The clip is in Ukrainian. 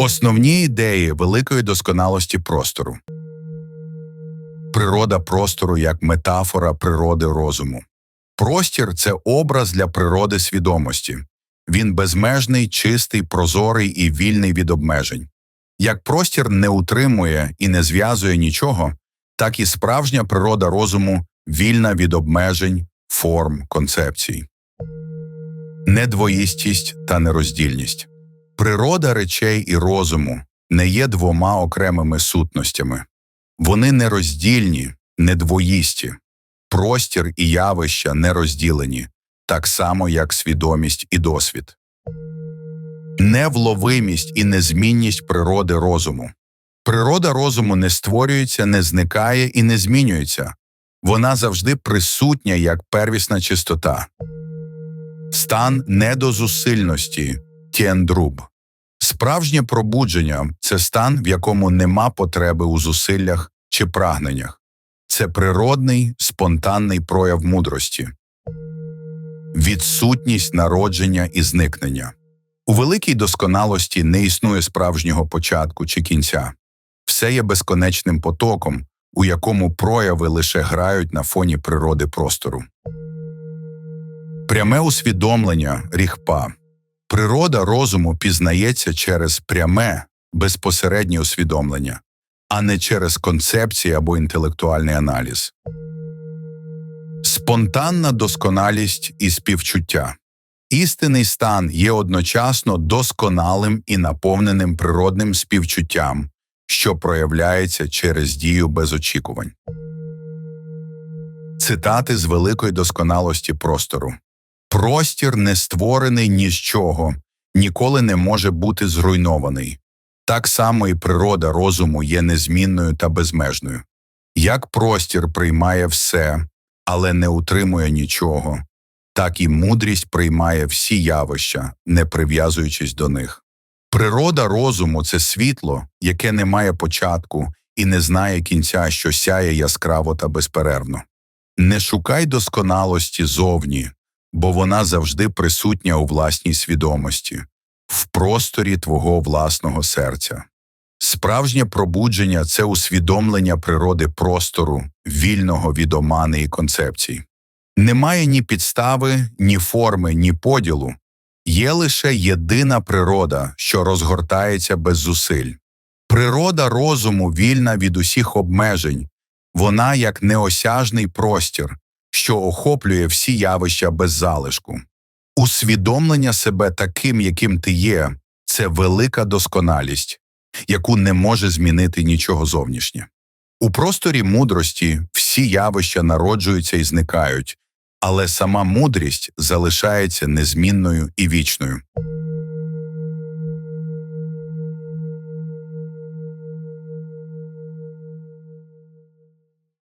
Основні ідеї великої досконалості простору. Природа простору як метафора природи розуму. Простір це образ для природи свідомості. Він безмежний, чистий, прозорий і вільний від обмежень. Як простір не утримує і не зв'язує нічого, так і справжня природа розуму вільна від обмежень, форм, концепцій. Недвоїстість та нероздільність. Природа речей і розуму не є двома окремими сутностями. Вони нероздільні, недвоїсті. Простір і явища не розділені, так само як свідомість і досвід. Невловимість і незмінність природи розуму. Природа розуму не створюється, не зникає і не змінюється. Вона завжди присутня як первісна чистота. Стан недозусильності тєндруб. Справжнє пробудження це стан, в якому нема потреби у зусиллях чи прагненнях. Це природний, спонтанний прояв мудрості, відсутність народження і зникнення. У великій досконалості не існує справжнього початку чи кінця. Все є безконечним потоком, у якому прояви лише грають на фоні природи простору. Пряме усвідомлення ріхпа. Природа розуму пізнається через пряме, безпосереднє усвідомлення, а не через концепції або інтелектуальний аналіз. Спонтанна досконалість і співчуття. Істинний стан є одночасно досконалим і наповненим природним співчуттям, що проявляється через дію без очікувань. Цитати з великої досконалості простору. Простір не створений ні з чого, ніколи не може бути зруйнований. Так само і природа розуму є незмінною та безмежною. Як простір приймає все, але не утримує нічого, так і мудрість приймає всі явища, не прив'язуючись до них. Природа розуму це світло, яке не має початку і не знає кінця, що сяє яскраво та безперервно. Не шукай досконалості зовні, бо вона завжди присутня у власній свідомості, в просторі твого власного серця. Справжнє пробудження це усвідомлення природи простору, вільного від омани і концепцій. Немає ні підстави, ні форми, ні поділу, є лише єдина природа, що розгортається без зусиль. Природа розуму вільна від усіх обмежень, вона як неосяжний простір, що охоплює всі явища без залишку. Усвідомлення себе таким, яким ти є, це велика досконалість, яку не може змінити нічого зовнішнє. У просторі мудрості всі явища народжуються і зникають, але сама мудрість залишається незмінною і вічною.